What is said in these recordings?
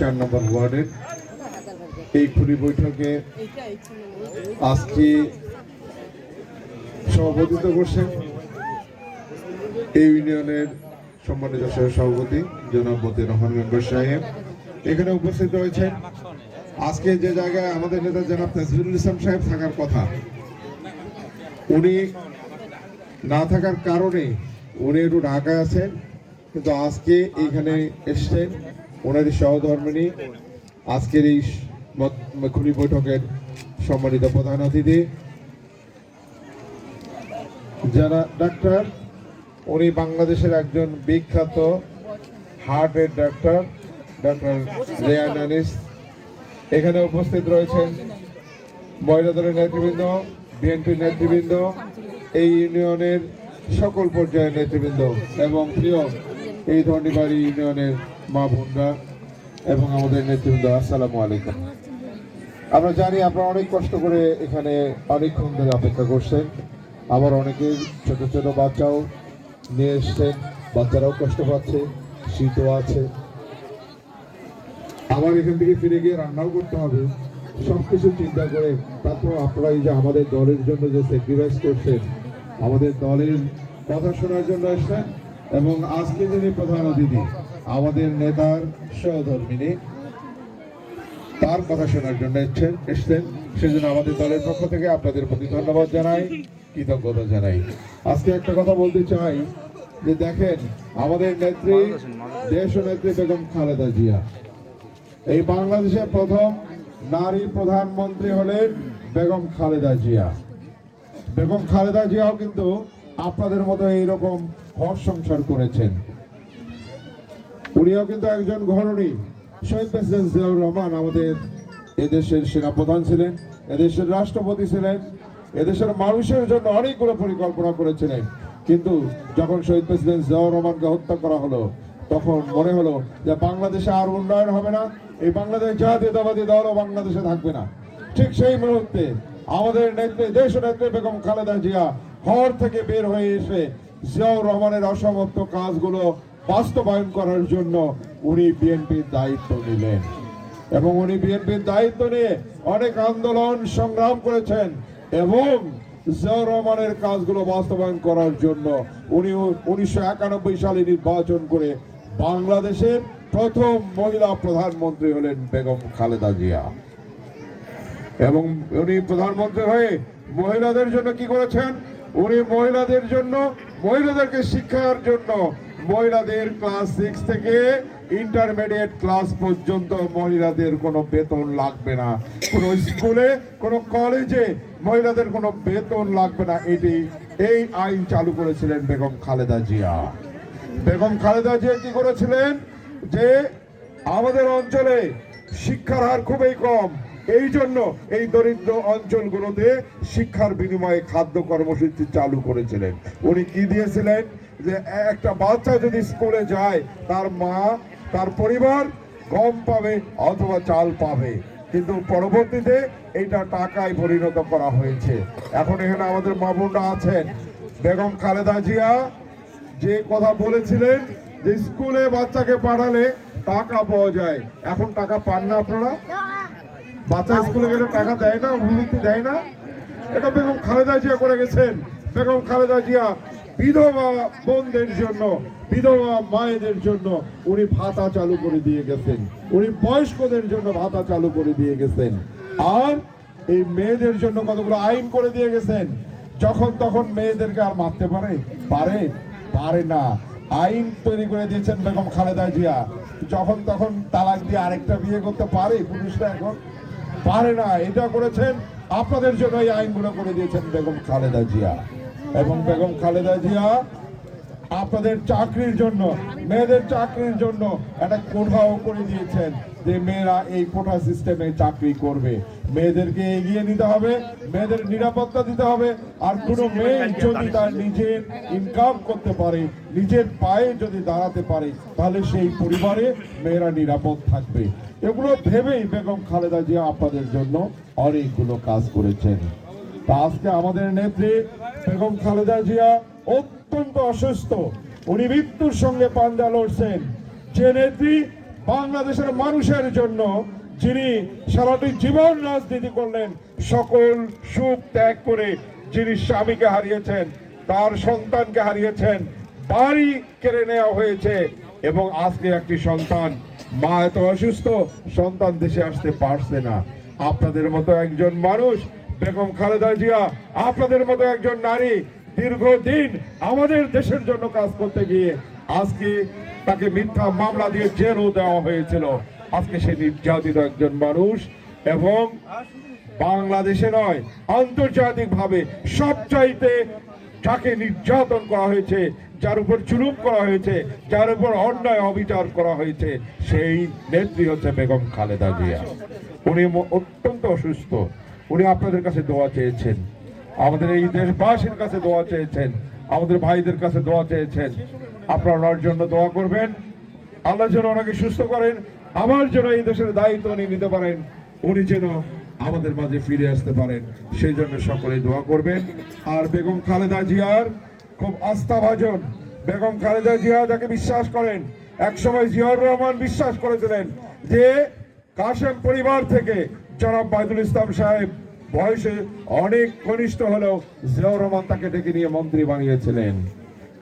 চার নম্বর ওয়ার্ডের এই খুলি বৈঠকে আজকে সভাপতিত্ব করছেন এই ইউনিয়নের সম্মানিত সভাপতি জনাব মতিউর রহমান মেম্বার সাহেব। এখানে উপস্থিত রয়েছেন আজকে যে জায়গায় আমাদের নেতা জনাব তাজবুল ইসলাম সাহেব থাকার কথা, উনি না থাকার কারণে উনি একটু ঢাকায় আছেন, কিন্তু আজকে এইখানে এসছেন। ওনারই সহধর্মিনী আজকের এই খুলি বৈঠকের সম্মানিত প্রধান অতিথি। যারা ডাক্তার, উনি বাংলাদেশের একজন বিখ্যাত হার্টের ডাক্তার ডাক্তার রেয়ান আনিস। এখানে উপস্থিত রয়েছেন মহিলা দলের নেতৃবৃন্দ বিএনপির নেতৃবৃন্দ, এই ইউনিয়নের সকল পর্যায়ের নেতৃবৃন্দ এবং প্রিয় এই ধরনীবাড়ি ইউনিয়নের মা বোনরা এবং আমাদের নেতৃবৃন্দ, আসসালামু আলাইকুম। আমরা জানি আপনারা অনেক কষ্ট করে এখানে অনেকক্ষণ ধরে অপেক্ষা করছেন। আবার অনেকে ছোট ছোট বাচ্চাও নিয়ে এসছেন, বাচ্চারাও কষ্ট পাচ্ছে, শীতও আছে। আবার এখান থেকে ফিরে গিয়ে রান্নাও করতে হবে। সবকিছু চিন্তা করে তারপর আপনারা এই যে আমাদের দলের জন্য যে স্যাক্রিফাইস করছেন, আমাদের দলের কথা শোনার জন্য এসছেন এবং আজকে যিনি প্রধান অতিথি আমাদের নেতার সহধর্মিনী তার কথা শোনার জন্য এসছেন এসছেন। সেজন্য আমাদের দলের পক্ষ থেকে আপনাদের প্রতি ধন্যবাদ জানাই, কৃতজ্ঞতা জানাই। আজকে একটা কথা বলতে চাই, যে দেখেন, আমাদের নেত্রী, দেশ নেত্রী বেগম খালেদা জিয়া। এই বাংলাদেশের প্রথম নারী প্রধানমন্ত্রী হলেন বেগম খালেদা জিয়া। বেগম খালেদা জিয়াও কিন্তু আপনাদের মতো এইরকম ঘর সংসার করেছেন। উনিও কিন্তু একজন ঘরণী। শহীদ প্রেসিডেন্ট জিয়াউর রহমান আমাদের এদেশের সেনাপ্রধান ছিলেন, এদেশের রাষ্ট্রপতি ছিলেন, এদেশের মানুষের জন্য অনেকগুলো পরিকল্পনা করেছিলেন। কিন্তু যখন শহীদ প্রেসিডেন্ট জিয়াউর রহমানকে হত্যা করা হলো, তখন মনে হলো যে বাংলাদেশে আর উন্নয়ন হবে না, এই বাংলাদেশ জাতীয়তাবাদী দলও বাংলাদেশে থাকবে না। ঠিক সেই মুহূর্তে আমাদের নেত্রী দেশ নেত্রী বেগম খালেদা জিয়া ঘর থেকে বের হয়ে এসে জিয়াউর রহমানের অসমাপ্ত কাজগুলো বাস্তবায়ন করার জন্য উনি বিএনপির দায়িত্ব নিলেন। এবং উনি বিএনপির দায়িত্ব নিয়ে অনেক আন্দোলন সংগ্রাম করেছেন এবং জিয়াউর রহমানের কাজগুলো বাস্তবায়ন করার জন্য উনি উনিশশো একানব্বই সালে নির্বাচন করে বাংলাদেশের প্রথম মহিলা প্রধানমন্ত্রী হলেন বেগম খালেদা জিয়া। এবং উনি প্রধানমন্ত্রী হয়ে মহিলাদের জন্য কি করেছেন? উনি মহিলাদের জন্য মহিলাদেরকে শিক্ষার জন্য মহিলাদের ক্লাস সিক্স থেকে ইন্টারমিডিয়েট ক্লাস পর্যন্ত মহিলাদের কোনো বেতন লাগবে না। কোনো স্কুলে কোনো কলেজে মহিলাদের কোনো বেতন লাগবে না। এটি এই আইন চালু করেছিলেন বেগম খালেদা জিয়া। বেগম খালেদা জিয়া কি করেছিলেন? যে আমাদের অঞ্চলে শিক্ষার হার খুবই কম, এই জন্য এই দরিদ্র অঞ্চলগুলোতে শিক্ষার বিনিময়ে খাদ্য কর্মসূচি চালু করেছিলেন। উনি কি দিয়েছিলেন? যে একটা বাচ্চা যদি স্কুলে যায়, তার মা, তার পরিবার গম পাবে অথবা চাল পাবে। কিন্তু পরবর্তীতে এটা টাকায় পরিণত করা হয়েছে। এখন এখানে আমাদের মা বোনরা আছেন। বেগম খালেদা জিয়া যে কথা বলেছিলেন যে স্কুলে বাচ্চাকে পাঠালে টাকা পাওয়া যায়। এখন টাকা পান না আপনারা? বাচ্চা স্কুলে গেলে টাকা দেয় না ভূমিতে দেয় না? এটা বেগম খালেদা জিয়া করে গেছেন। বেগম খালেদা জিয়া বিধবা বোনদের জন্য, বিধবা মায়েদের জন্য উনি ভাতা চালু করে দিয়ে গেছেন। উনি বয়স্কদের জন্য ভাতা চালু করে দিয়ে গেছেন। আর এই মেয়েদের জন্য কতগুলো আইন করে দিয়ে গেছেন? যখন তখন মেয়েদেরকে আর মারতে পারে? পারে? পারে না। আইন তৈরি করে দিয়েছেন বেগম খালেদা জিয়া। যখন তখন তালাক দিয়ে আরেকটা বিয়ে করতে পারে পুরুষরা এখন? পারে না। এটা করেছেন। আপনাদের জন্য এই আইনগুলো করে দিয়েছেন বেগম খালেদা জিয়া। এবং বেগম খালেদা জিয়া, আপনাদের চাকরির জন্য, মেয়েদের চাকরির জন্য একটা কোঠাও করে দিয়েছেন যে মেয়েরা এই কোঠা সিস্টেমে চাকরি করবে। মেয়েদেরকে এগিয়ে নিতে হবে, মেয়েদের নিরাপত্তা দিতে হবে, আর কোনো মেয়ে যদি তার নিজের ইনকাম করতে পারে, নিজের পায়ে যদি দাঁড়াতে পারে, তাহলে সেই পরিবারে মেয়েরা নিরাপদ থাকবে। এগুলো ভেবেই বেগম খালেদা জিয়া আপনাদের জন্য অনেকগুলো কাজ করেছেন। আজকে আমাদের নেত্রী বেগম খালেদা জিয়া অত্যন্ত অসুস্থ। উনি মৃত্যুর সঙ্গে পাঞ্জা লড়ছেন। যে নেত্রী বাংলাদেশের মানুষের জন্য যিনি সারাটি জীবন রাজনীতি করলেন, সকল সুখ ত্যাগ করে যিনি স্বামীকে হারিয়েছেন, তার সন্তানকে হারিয়েছেন, বাড়ি কেড়ে নেওয়া হয়েছে এবং আজকে একটি সন্তান। মা এত অসুস্থ, সন্তান দেশে আসতে পারছে না। আপনাদের মতো একজন মানুষ বেগম খালেদা জিয়া, আপনাদের মতো একজন নারী দীর্ঘদিন আমাদের দেশের জন্য কাজ করতে গিয়ে আজকে তাকে মিথ্যা মামলা দিয়ে জেলও দেওয়া হয়েছিল। আজকে সে নির্যাতিত একজন মানুষ এবং বাংলাদেশে নয় আন্তর্জাতিক ভাবে সবচাইতে যাকে নির্যাতন করা হয়েছে, যার উপর জুলুম করা হয়েছে, যার উপর অন্যায় অবিচার করা হয়েছে, সেই নেত্রী হচ্ছে বেগম খালেদা জিয়া। উনি অত্যন্ত অসুস্থ। উনি আপনাদের কাছে দোয়া চেয়েছেন। আমাদের এই দেশবাসীর কাছে দোয়া চেয়েছেন। আমাদের ভাইদের কাছে দোয়া চেয়েছেন। আপনারা জন্য দোয়া করবেন। আল্লাহ যেন ওনাকে সুস্থ করেন। আমার জন্য এই দেশের দায়িত্ব উনি নিতে পারেন। উনি যেন আমাদের মাঝে ফিরে আসতে পারেন। সেই জন্য সকলে দোয়া করবেন। আর বেগম খালেদা জিয়ার খুব আস্থাভাজন বেগম খালেদা জিয়া যাকে বিশ্বাস করেন, একসময় জিয়াউর রহমান বিশ্বাস করেছিলেন যে কাশেম পরিবার থেকে জনাব বাইদুল ইসলাম সাহেব বয়সে অনেক কনিষ্ঠ হলেও জিয়াউর রহমান তাকে ডেকে নিয়ে মন্ত্রী বানিয়েছিলেন।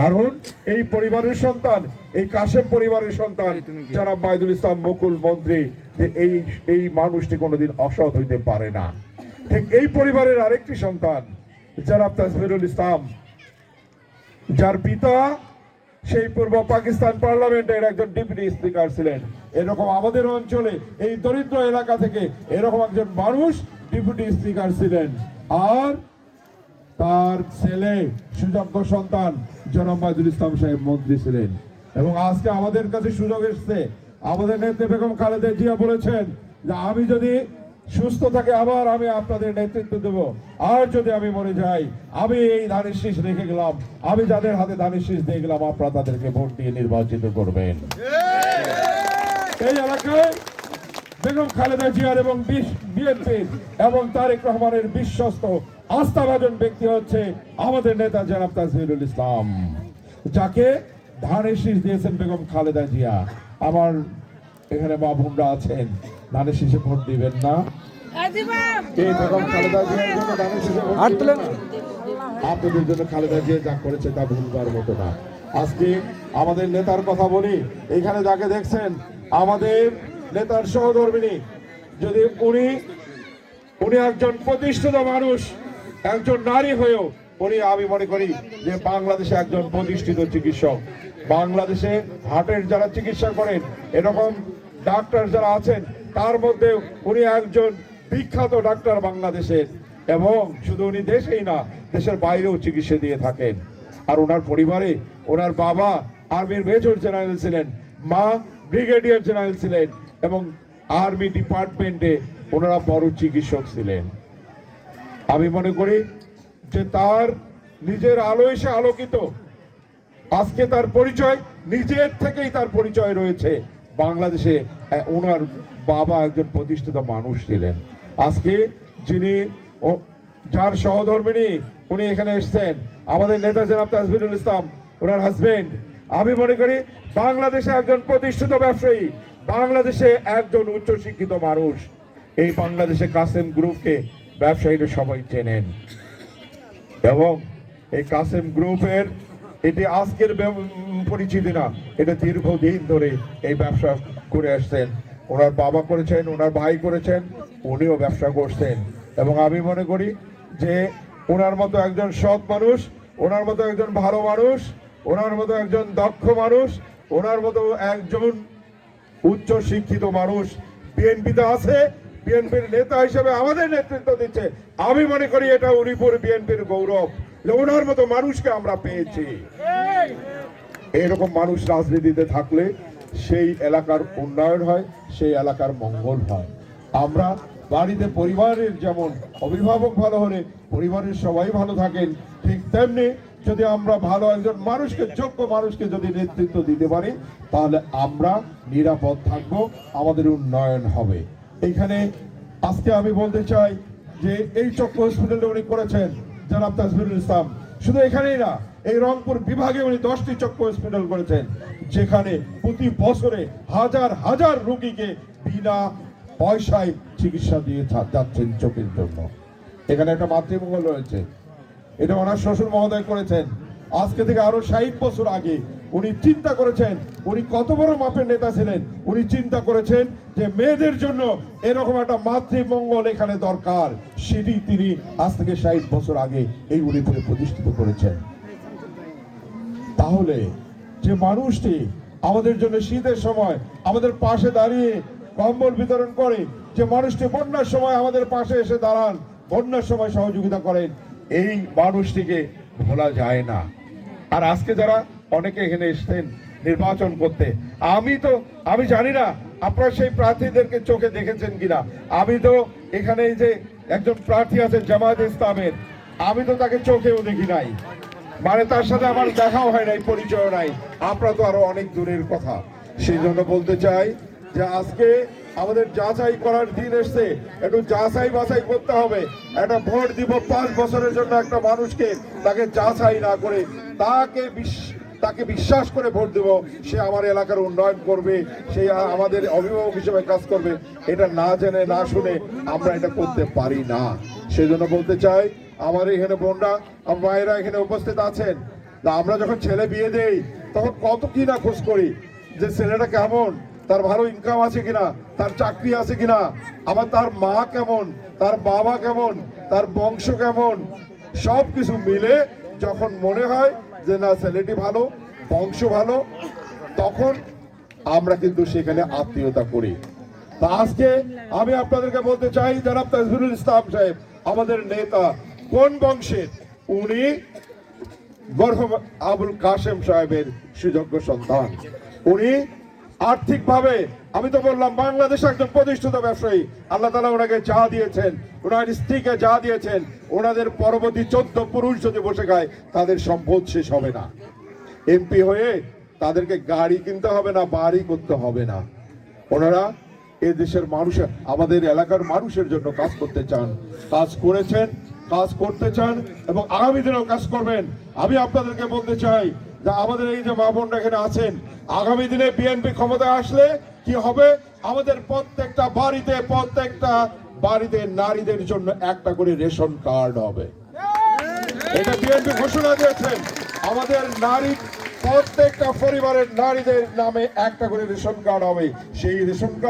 কারণ এই পরিবারের সন্তান এই কাশেম পরিবারের সন্তান যারা বাইদুল ইসলাম মুকুল মন্ত্রী যে এই এই মানুষটি কোনোদিন অসৎ হইতে পারে না। ঠিক এই পরিবারের আরেকটি সন্তান যারা তাজমিরুল ইসলাম যার পিতা সেই পূর্ব পাকিস্তান পার্লামেন্টের একজন ডেপুটি স্পিকার ছিলেন। এরকম আমাদের অঞ্চলে, এই দরিদ্র এলাকা থেকে এরকম একজন মানুষ ডেপুটি স্পিকার ছিলেন। আর তার ছেলে সুযোগ্য সন্তান, জনাব মাইদুল ইসলাম সাহেব মন্ত্রী ছিলেন। এবং আজকে আমাদের কাছে সুযোগ এসছে। আমাদের নেত্রী বেগম খালেদা জিয়া বলেছেন যে, আমি যদি সুস্থ থাকে আবার আমি আপনাদের নেতৃত্ব দেব। আর যদি আমি মরে যাই, আমি এই ধানের শীষ রেখে গেলাম। আমি যাদের হাতে ধানের শীষ দিয়ে গেলাম, আপনারা তাদেরকে ভোট দিয়ে নির্বাচিত করবেন। এই এলাকায় বেগম খালেদা জিয়ার এবং বিএনপির এবং তারেক রহমানের বিশ্বস্ত আস্থাভাজন ব্যক্তি হচ্ছে আমাদের নেতা জনাব তাজমিরুল ইসলাম। যাকে ধানের শীষ দিয়েছেন বেগম খালেদা জিয়া। আমার এখানে মা বোনরা আছেন ধানের শীষে ভোট দিবেন না। বেগম খালেদা জিয়ার জন্য ধানের শীষে ভোট হাত দিবেন তোলেন। না? আপনাদের জন্য খালেদা জিয়া যা করেছে তা ভুলবার মতো না। আজকে আমাদের নেতার কথা বলি এখানে যাকে দেখছেন আমাদের নেতার সহধর্মিনী, যদি উনি উনি একজন প্রতিষ্ঠিত মানুষ, একজন নারী হয়েও, উনি আমি মনে করি যে বাংলাদেশে একজন প্রতিষ্ঠিত চিকিৎসক। বাংলাদেশে হার্টের যারা চিকিৎসা করেন, এরকম ডাক্তার যারা আছেন, তার মধ্যে উনি একজন বিখ্যাত ডাক্তার বাংলাদেশের এবং শুধু উনি দেশেই না, দেশের বাইরেও চিকিৎসা দিয়ে থাকেন। আর ওনার পরিবারে ওনার বাবা আর্মির মেজর জেনারেল ছিলেন, মা ব্রিগেডিয়ার জেনারেল ছিলেন এবং আর্মি ডিপার্টমেন্টে ওনারা বড় চিকিৎসক ছিলেন। আমি মনে করি যে তার নিজের আলোয় সে আলোকিত। আজকে তার পরিচয়, নিজের থেকেই তার পরিচয় রয়েছে। বাংলাদেশে ওনার বাবা একজন প্রতিষ্ঠিত মানুষ ছিলেন। আজকে যিনি যার সহধর্মিনী উনি এখানে এসেছেন, আমাদের নেতা জনাব তাজমিরুল ইসলাম, ওনার হাজবেন্ড আমি মনে করি বাংলাদেশে একজন প্রতিষ্ঠিত ব্যবসায়ী, বাংলাদেশে একজন উচ্চশিক্ষিত মানুষ। এই বাংলাদেশে কাসেম গ্রুপকে ব্যবসায়ীরা সবাই চেনেন। এবং এই কাসেম গ্রুপের এটি আজকের পরিচিতি না, এটা দীর্ঘদিন ধরে এই ব্যবসা করে আসছেন। ওনার বাবা করেছেন, ওনার ভাই করেছেন, উনিও ব্যবসা করছেন। এবং আমি মনে করি যে ওনার মতো একজন সৎ মানুষ, ওনার মতো একজন ভালো মানুষ, ওনার মতো একজন দক্ষ মানুষ ওনার মতো একজন উচ্চ শিক্ষিত মানুষ বিএনপিতে আছে, বিএনপির নেতা হিসেবে আমাদের নেতৃত্ব দিচ্ছে। আমি মনে করি এটা উনিপুর বিএনপির গৌরব ওনার মতো মানুষকে আমরা পেয়েছি। এরকম মানুষ রাজনীতিতে থাকলে সেই এলাকার উন্নয়ন হয়, সেই এলাকার মঙ্গল হয়। আমরা বাড়িতে পরিবারের যেমন অভিভাবক ভালো হলে পরিবারের সবাই ভালো থাকেন, ঠিক তেমনি যদি আমরা ভালো একজন মানুষকে, যোগ্য মানুষকে যদি নেতৃত্ব দিতে পারি, তাহলে আমরা নিরাপদ থাকব, আমাদের উন্নয়ন হবে। এখানে আজকে আমি বলতে চাই যে এই চক্র হসপিটালটা উনি করেছেন, জনাব তাজমিরুল ইসলাম। শুধু এখানেই না, এই রংপুর বিভাগে উনি দশটি চক্র হসপিটাল করেছেন, যেখানে প্রতি বছরে হাজার হাজার রোগীকে বিনা পয়সায় চিকিৎসা দিয়ে যাচ্ছেন চোখের জন্য। এখানে একটা মাতৃমঙ্গল রয়েছে। এটা ওনার শ্বশুর মহোদয় করেছেন। আজকে থেকে আরও ষাট বছর আগে উনি চিন্তা করেছেন, উনি কত বড় মাপের নেতা ছিলেন, উনি চিন্তা করেছেন যে মেয়েদের জন্য এরকম একটা মাতৃমঙ্গল এখানে দরকার। সেটি তিনি আজ থেকে ষাট বছর আগে এই উনিপুরে প্রতিষ্ঠিত করেছেন। তাহলে যে মানুষটি আমাদের জন্য শীতের সময় আমাদের পাশে দাঁড়িয়ে কম্বল বিতরণ করে, যে মানুষটি বন্যার সময় আমাদের পাশে এসে দাঁড়ান, বন্যার সময় সহযোগিতা করেন এই মানুষটিকে ভোলা যায় না। আর আজকে যারা অনেকে এখানে এসছেন নির্বাচন করতে, আমি তো, আমি জানি না আপনারা সেই প্রার্থীদেরকে চোখে দেখেছেন কিনা। আমি তো এখানে যে একজন প্রার্থী আছে জামায়াত ইসলামের, আমি তো তাকে চোখেও দেখি নাই। মানে তার সাথে আমার দেখাও হয় নাই পরিচয় নাই। আমরা তো আরও অনেক দূরের কথা। সেই জন্য বলতে চাই যে আজকে আমাদের যাচাই করার দিন এসছে। একটু যাচাই বাছাই করতে হবে। একটা ভোট দিব পাঁচ বছরের জন্য একটা মানুষকে তাকে যাচাই না করে তাকে তাকে বিশ্বাস করে ভোট দেব, সে আমার এলাকার উন্নয়ন করবে, সে আমাদের অভিভাবক হিসেবে কাজ করবে। এটা না জেনে, না শুনে আমরা এটা করতে পারি না। সেজন্য বলতে চাই, আমার এখানে বোনরা, আমার মায়েরা এখানে উপস্থিত আছেন। আমরা যখন ছেলে বিয়ে দেই, তখন কত কি না খোঁজ করি যে ছেলেটা কেমন। তার ভালো ইনকাম আছে কিনা, তার চাকরি আছে কিনা, আবার তার মা কেমন, তার বাবা কেমন, তার বংশ কেমন সব কিছু মিলে যখন মনে হয় যে না ছেলেটি ভালো, বংশ ভালো, তখন আমরা কিন্তু সেখানে আত্মীয়তা করি। তা আজকে আমি আপনাদেরকে বলতে চাই, জনাব তাজবুরুল ইসলাম সাহেব, আমাদের নেতা, কোন বংশের? উনি আবুল কাশেম সাহেবের সুযোগ্য সন্তান। উনি আর্থিকভাবে, আমি তো বললাম বাংলাদেশ একজন প্রতিষ্ঠিত ব্যবসায়ী। আল্লাহ তালা ওনাকে যা দিয়েছেন, ওনার স্ত্রীকে যা দিয়েছেন, ওনাদের পরবর্তী চোদ্দ পুরুষ যদি বসে খায়, তাদের সম্পদ শেষ হবে না। এমপি হয়ে তাদেরকে গাড়ি কিনতে হবে না, বাড়ি করতে হবে না। ওনারা এ দেশের মানুষের, আমাদের এলাকার মানুষের জন্য কাজ করতে চান। কাজ করেছেন, কাজ করতে চান এবং আগামী দিনেও কাজ করবেন। আমি আপনাদেরকে বলতে চাই যে আমাদের এই যে মা বোনরা এখানে আছেন, আগামী দিনে বিএনপি ক্ষমতায় আসলে কি হবে? আমাদের প্রত্যেকটা বাড়িতে প্রত্যেকটা বাড়িতে নারীদের জন্য একটা করে রেশন কার্ড হবে। এটা বিএনপি ঘোষণা দিয়েছেন। আমাদের নারী, প্রত্যেকটা পরিবারের নারীদের নামে একটা করে রেশন কার্ড হবে। সেই রেশন কার্ড